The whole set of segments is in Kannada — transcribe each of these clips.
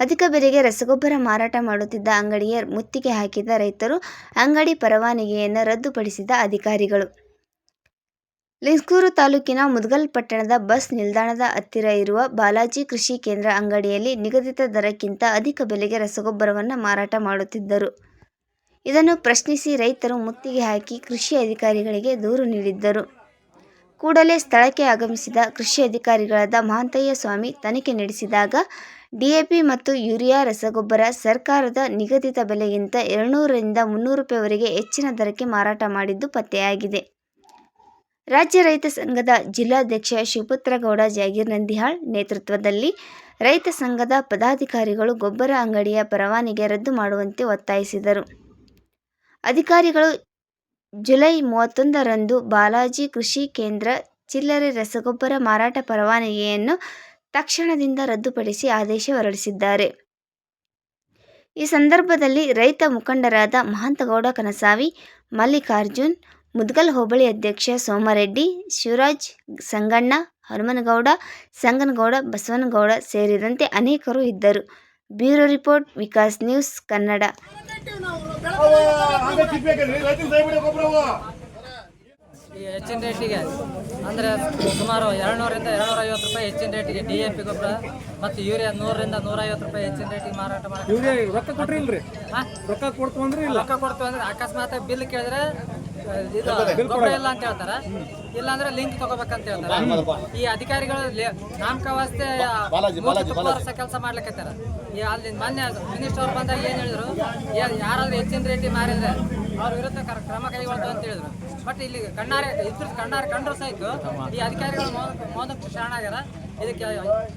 ಅಧಿಕ ಬೆಲೆಗೆ ರಸಗೊಬ್ಬರ ಮಾರಾಟ ಮಾಡುತ್ತಿದ್ದ ಅಂಗಡಿಯ ಮುತ್ತಿಗೆ ಹಾಕಿದ ರೈತರು ಅಂಗಡಿ ಪರವಾನಗಿಯನ್ನು ರದ್ದುಪಡಿಸಿದ ಅಧಿಕಾರಿಗಳು. ಲಿಸ್ಕೂರು ತಾಲೂಕಿನ ಮುದ್ಗಲ್ ಪಟ್ಟಣದ ಬಸ್ ನಿಲ್ದಾಣದ ಹತ್ತಿರ ಇರುವ ಬಾಲಾಜಿ ಕೃಷಿ ಕೇಂದ್ರ ಅಂಗಡಿಯಲ್ಲಿ ನಿಗದಿತ ದರಕ್ಕಿಂತ ಅಧಿಕ ಬೆಲೆಗೆ ರಸಗೊಬ್ಬರವನ್ನು ಮಾರಾಟ ಮಾಡುತ್ತಿದ್ದರು. ಇದನ್ನು ಪ್ರಶ್ನಿಸಿ ರೈತರು ಮುತ್ತಿಗೆ ಹಾಕಿ ಕೃಷಿ ಅಧಿಕಾರಿಗಳಿಗೆ ದೂರು ನೀಡಿದ್ದರು. ಕೂಡಲೇ ಸ್ಥಳಕ್ಕೆ ಆಗಮಿಸಿದ ಕೃಷಿ ಅಧಿಕಾರಿಗಳಾದ ಮಹಾಂತಯ್ಯ ಸ್ವಾಮಿ ತನಿಖೆ ನಡೆಸಿದಾಗ ಡಿಎಪಿ ಮತ್ತು ಯೂರಿಯಾ ರಸಗೊಬ್ಬರ ಸರ್ಕಾರದ ನಿಗದಿತ ಬೆಲೆಗಿಂತ ಎರಡುನೂರರಿಂದ ಮುನ್ನೂರು ರೂಪಾಯಿವರೆಗೆ ಹೆಚ್ಚಿನ ದರಕ್ಕೆ ಮಾರಾಟ ಮಾಡಿದ್ದು ಪತ್ತೆಯಾಗಿದೆ. ರಾಜ್ಯ ರೈತ ಸಂಘದ ಜಿಲ್ಲಾಧ್ಯಕ್ಷ ಶಿವಪುತ್ರಗೌಡ ಜಾಗೀರ್ ನಂದಿಹಾಳ್ ನೇತೃತ್ವದಲ್ಲಿ ರೈತ ಸಂಘದ ಪದಾಧಿಕಾರಿಗಳು ಗೊಬ್ಬರ ಅಂಗಡಿಯ ಪರವಾನಿಗೆ ರದ್ದು ಮಾಡುವಂತೆ ಒತ್ತಾಯಿಸಿದರು. ಅಧಿಕಾರಿಗಳು ಜುಲೈ ಮೂವತ್ತೊಂದರಂದು ಬಾಲಾಜಿ ಕೃಷಿ ಕೇಂದ್ರ ಚಿಲ್ಲರೆ ರಸಗೊಬ್ಬರ ಮಾರಾಟ ಪರವಾನಗಿಯನ್ನು ತಕ್ಷಣದಿಂದ ರದ್ದುಪಡಿಸಿ ಆದೇಶ ಹೊರಡಿಸಿದ್ದಾರೆ. ಈ ಸಂದರ್ಭದಲ್ಲಿ ರೈತ ಮುಖಂಡರಾದ ಮಹಂತಗೌಡ ಕನಸಾವಿ, ಮಲ್ಲಿಕಾರ್ಜುನ್, ಮುದ್ಗಲ್ ಹೋಬಳಿ ಅಧ್ಯಕ್ಷ ಸೋಮರೆಡ್ಡಿ, ಶಿವರಾಜ್ ಸಂಗಣ್ಣ, ಹನುಮನಗೌಡ, ಸಂಗನಗೌಡ, ಬಸವನಗೌಡ ಸೇರಿದಂತೆ ಅನೇಕರು ಇದ್ದರು. Bureau report Vikas news Kannada. ಈ ಹೆಚ್ಚಿನ ರೇಟಿಗೆ ಅಂದರೆ ಸುಮಾರು ಎರಡುನೂರಿಂದ ಎರಡುನೂರ ಐವತ್ತು ರೂಪಾಯಿ ಹೆಚ್ಚಿನ ರೇಟಿಗೆ ಡಿ ಎ ಪಿ ಗೊಬ್ಬರ ಮತ್ತು ಯೂರಿಯಾ ನೂರರಿಂದ ನೂರೈವತ್ತು ರೂಪಾಯಿ ಹೆಚ್ಚಿನ ರೇಟಿಗೆ ಮಾರಾಟ ಮಾಡಿ ರೊಕ್ಕ ಕೊಟ್ರಿ ಇಲ್ರಿ? ರೊಕ್ಕ ಕೊಡ್ತು ಅಂದ್ರೆ ಇಲ್ಲ. ರೊಕ್ಕ ಕೊಡ್ತೀವಿ ಅಂದ್ರೆ ಅಕಸ್ಮಾತ್ ಬಿಲ್ ಕೇಳಿದ್ರೆ ಇದು ಗೊಬ್ಬರ ಇಲ್ಲ ಅಂತ ಹೇಳ್ತಾರ. ಇಲ್ಲ ಅಂದ್ರೆ ಲಿಂಕ್ ತಗೋಬೇಕಂತ ಹೇಳ್ತಾರ. ಈ ಅಧಿಕಾರಿಗಳು ನಾಮಕಾವಸ್ಥೆ ಕೆಲಸ ಮಾಡ್ಲಿಕ್ಕತ್ತಾರ. ಈ ಅಲ್ಲಿ ಮೊನ್ನೆ ಮಿನಿಸ್ಟರ್ ಅವ್ರು ಬಂದಾಗ ಏನ್ ಹೇಳಿದ್ರು? ಯಾರಾದ್ರೂ ಹೆಚ್ಚಿನ ರೇಟಿ ಮಾರಿದ್ರೆ ಅವ್ರ ವಿರುದ್ಧ ಕ್ರಮ ಕೈಗೊಳ್ತು ಅಂತ ಹೇಳಿದ್ರು. ಬಟ್ ಇಲ್ಲಿ ಕಣ್ಣಾರೆ ಇದ್ರ ಕಣ್ಣಾರೆ ಕಂಡ್ರು ಸಹಿತ ಈ ಅಧಿಕಾರಿಗಳು ಮೋದಕ್ಕೆ ಮೌನಕ್ಕೆ ಶರಣಾಗ್ಯಾರ. ಇದಕ್ಕೆ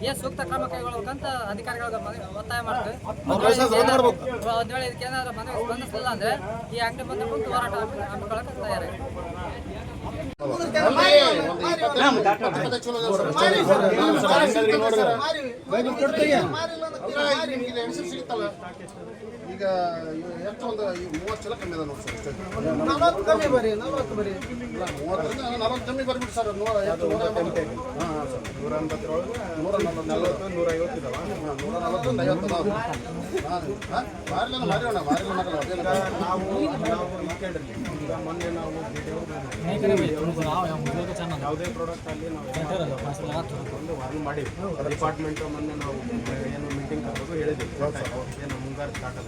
ಏನ್ ಸೂಕ್ತ ಕ್ರಮ ಕೈಗೊಳ್ಬೇಕಂತ ಅಧಿಕಾರಿಗಳಿಗೆ ಒತ್ತಾಯ ಮಾಡ್ತೀವಿ ಒಂದ್ ವೇಳೆ ಇದಕ್ಕೆ ಏನಾದ್ರೂ ಮನವಿ ಸ್ಪಂದಿಸಲಿಲ್ಲ ಅಂದ್ರೆ ಈ ಅಂಗಡಿ ಬಂದು ಕುಂತು ಹೋರಾಟ ಹಮ್ಮಿಕೊಳ್ಳಕ್ಕೆ ತಯಾರಾಗಿ ಈಗ ಎಷ್ಟು ಒಂದು ಮೂವತ್ತು ಚಲ ಕಮ್ಮಿ ಅದ ನೋಡಿ ಸರ್ ಅಷ್ಟೇ. ನಲವತ್ತು ಕಮ್ಮಿ ಬರ್ರಿ ನಲವತ್ತು ಬರ್ರಿ ಇಲ್ಲ ಮೂವತ್ತರಿಂದ ನಲವತ್ತು ಕಮ್ಮಿ ಬರ್ಬಿಟ್ಟು ಸರ್ ನೂರ ಎಷ್ಟು ನೂರ ಎಂಬತ್ತು. ಹಾಂ ಸರ್. ನೂರ ಎಂಬತ್ತರೊಳಗೆ ನೂರ ನಲವತ್ತು. ನೂರ ಐವತ್ತು ಇದಾವ? ನೂರ ನಲವತ್ತೊಂದು ಐವತ್ತು ಅದಾವ. ಹಾಂ ಹಾಂ ಮಾರಿಲ್ಲ ಮಾರಿರೋಣ ಮಾರಿಲ್ಲ ಅದೇನು ನಾವು ನಾವು ಈ ಈಗ ಮೊನ್ನೆ ನಾವು ಯಾವುದೇ ಪ್ರಾಡಕ್ಟ್ ಅಲ್ಲಿ ನಾವು ಒಂದು ವಾರ್ನ್ ಮಾಡಿ ಡಿಪಾರ್ಟ್ಮೆಂಟ್ ಮೊನ್ನೆ ನಾವು ಏನು ಮೀಟಿಂಗ್ ಕರೆದು ಹೇಳಿದ್ವಿ. ಏನು ಮುಂಗಾರು ಸ್ಟಾರ್ಟ್ ಅದ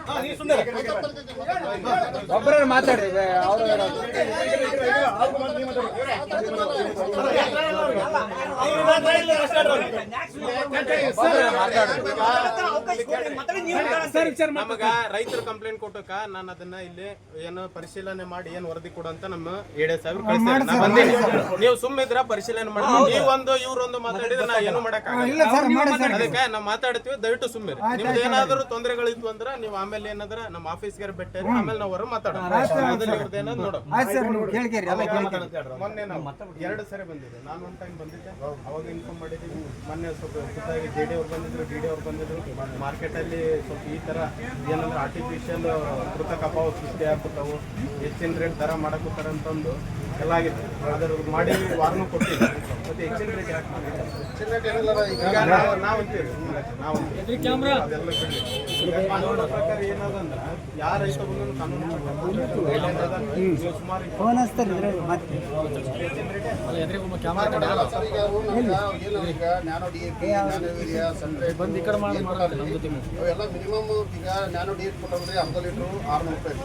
ಒಬ್ಬರ ಮಾತಾಡ್ರಿ ಅವ್ರು ನಮಗ ರೈತರು ಕಂಪ್ಲೇಂಟ್ ಕೊಟ್ಟಕ ನಾನು ಅದನ್ನ ಇಲ್ಲಿ ಏನು ಪರಿಶೀಲನೆ ಮಾಡಿ ಏನ್ ವರದಿ ಕೊಡು ಅಂತ ನಮ್ಮ ಏಡೆ ಸಾವಿರ ಕಳಿಸ್ತಾರೆ ನಾ ಬಂದೀನಿ. ನೀವು ಸುಮ್ಮಿದ್ರ ಪರಿಶೀಲನೆ ಮಾಡಿ ನೀವೊಂದು ಇವ್ರೊಂದು ಮಾತಾಡಿದ್ರೆ ನಾ ಏನು ಮಾಡಕ್ ಅದಕ್ಕೆ ನಾವು ಮಾತಾಡ್ತೀವಿ ದಯವಿಟ್ಟು ಸುಮ್ಮಿರಿ ನಿಮ್ದು ಏನಾದ್ರು ತೊಂದರೆಗಳಿದ್ವು ಅಂದ್ರೆ ನೀವು ಆಮೇಲೆ ಏನಾದ್ರ ನಮ್ಮ ಆಫೀಸ್ಗೆ ಬೆಟ್ಟ ಆಮೇಲೆ ನಾವು ಹೊರ ಮಾತಾಡೋಣ ಮೊನ್ನೆ ನಾವು ಎರಡು ಸರಿ ಬಂದಿದೆ. ನಾನು ಒಂದು ಟೈಮ್ ಬಂದಿದ್ದೆ. ಅವಾಗ ಇನ್ಫಾರ್ಮ್ ಮಾಡಿದ್ದೀವಿ ಮೊನ್ನೆ ಸ್ವಲ್ಪ ಖುದ್ದಾಗಿ ಜೆ ಡಿ ಅವ್ರು ಬಂದಿದ್ರು ಡಿ ಡಿ ಅವ್ರು ಬಂದಿದ್ರು. ಮಾರ್ಕೆಟಲ್ಲಿ ಸ್ವಲ್ಪ ಈ ತರ ಏನಂದ್ರೆ ಆರ್ಟಿಫಿಷಿಯಲ್ ಕೃತಕ ಅಭಾವ ಸೃಷ್ಟಿ ಆಗ್ಬಿಟ್ಟವು. ಹೆಚ್ಚಿನ ರೇಟ್ ದರ ಮಾಡಕತ್ತಾರ ಅಂತಂದು ಎಲ್ಲ ಆಗಿದೆ. ಅದ್ರ ಮಾಡಿ ವಾರ್ನು ಕೊಟ್ಟಿದ್ದೆ ಮತ್ತೆ ಹಚ್ತಾರೆ ಸನ್ರೈಟ್ ಬಂದು ಈ ಕಡೆ ಅವೆಲ್ಲ ಮಿನಿಮಮ್ ಈಗ ನ್ಯಾನೋ ಡಿ ಎ ಕೊಟ್ಟಂದ್ರೆ ಅರ್ಧ ಲೀಟ್ರು ಆರ್ನೂರು ರೂಪಾಯಿ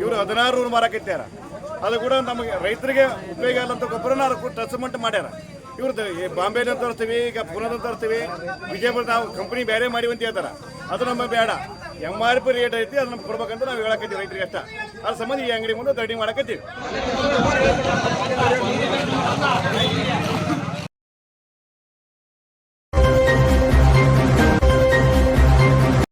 ಇವರು ಹದಿನಾರು ನೂರು ಮಾರಾಕತ್ಯಾರ ಅದು ಕೂಡ ನಮಗೆ ರೈತರಿಗೆ ಉಪಯೋಗ ಆದಂಥ ಗೊಬ್ಬರನ ಟಚ್ಮೆಂಟ್ ಮಾಡ್ಯಾರ. ಇವ್ರದ್ದು ಬಾಂಬೆನ ತರ್ತೀವಿ, ಈಗ ಪುನಃ ತರ್ತೀವಿ, ವಿಜಯಪುರ ನಾವು ಕಂಪನಿ ಬೇರೆ ಮಾಡಿವಂತ ಅಂತ ಹೇಳ್ತಾರ. ಅದು ನಮಗೆ ಬೇಡ. ಎಂ ಆರ್ ಪಿ ರೇಟ್ ಐತಿ, ಅದು ನಮ್ಗೆ ಕೊಡ್ಬೇಕಂತ ನಾವು ಹೇಳಕತ್ತೀವಿ ರೈತರಿಗೆ ಅಷ್ಟ. ಅದ್ರ ಸಂಬಂಧ ಈ ಅಂಗಡಿ ಮುಂದೆ ದಂಡಿ ಮಾಡಕತ್ತೀವಿ.